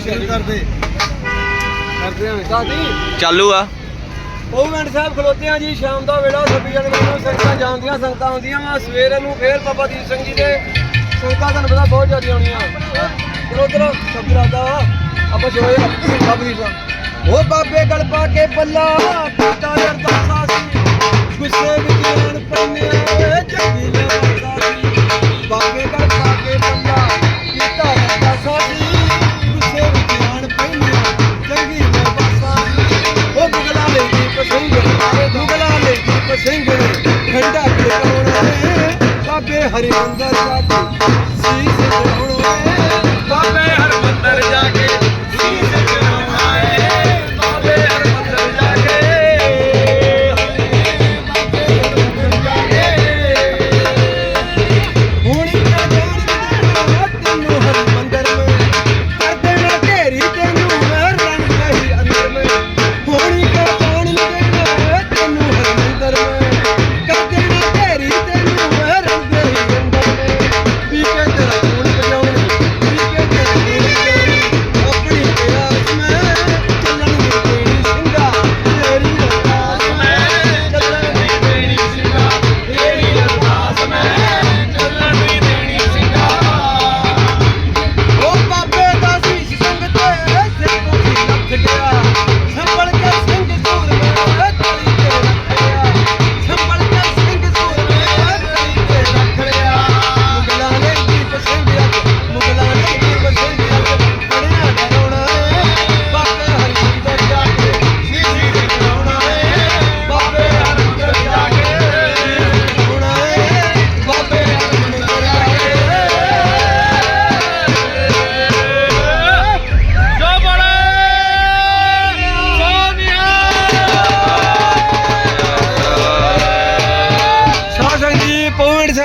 ਸ਼ੁਰੂ ਕਰਦੇ। ਕਰਦੇ ਹਾਂ ਸਾਡੀ ਚਾਲੂ ਆ। ਉਹ ਮਿੰਟ ਸਾਹਿਬ ਖਲੋਤੇ ਆ ਜੀ ਸ਼ਾਮ ਦਾ ਵੇਲਾ 26 ਜਨਵਰੀ ਨੂੰ ਸੰਗਤਾਂ ਜਾਂਦੀਆਂ ਸੰਗਤਾਂ ਆਉਂਦੀਆਂ ਵਾ। ਸਵੇਰ ਨੂੰ ਫੇਰ ਬਾਬਾ ਦੀਪ ਸਿੰਘ ਜੀ ਦੇ ਸੰਗਤਾਂ ਤੁਹਾਨੂੰ ਪਤਾ ਬਹੁਤ ਜ਼ਿਆਦਾ ਆਉਣੀਆਂ। ਚਲੋ ਚਲੋ ਸਭ ਰਾਦਾ ਆਪਾਂ ਸ਼ੋਏ ਬਾਬਾ ਦੀਪ ਸਿੰਘ ਉਹ ਬਾਬੇ ਗਲ ਪਾ ਕੇ ਬੱਲਾ ਪੀਤਾ ਜਰਦਾ ਸਾਸੀ ਗੁੱਸੇ ਵਿੱਚ ਰਣ ਹਰਿਮੰਦਰ ਜਾ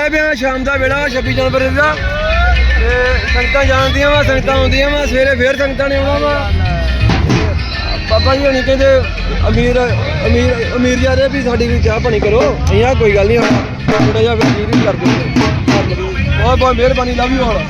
ਪੌਂਡ ਸਾਹਿਬ ਸ਼ਾਮ ਦਾ ਵੇਲਾ 26 ਜਨਵਰੀ ਦਾ। ਤੇ ਸੰਗਤਾਂ ਜਾਣਦੀਆਂ ਵਾ, ਸੰਗਤਾਂ ਆਉਂਦੀਆਂ ਵਾ, ਸਵੇਰੇ ਫੇਰ ਸੰਗਤਾਂ ਨੇ ਆਉਣਾ ਵਾ। ਬਾਬਾ ਜੀ ਹਣੀ ਕਹਿੰਦੇ, ਅਮੀਰ ਅਮੀਰ ਅਮੀਰ ਜਾਰੇ ਵੀ ਸਾਡੀ ਵੀ ਚਾਹ ਪਾਣੀ ਕਰੋ। ਅਸੀਂ ਕੋਈ ਗੱਲ ਨਹੀਂ ਥੋੜਾ ਜਿਹਾ ਫਿਰ ਕਰ ਦਿੰਦੇ ਬਹੁਤ ਬਹੁਤ ਮਿਹਰਬਾਨੀ ਲਵ ਯੂ ਆਲ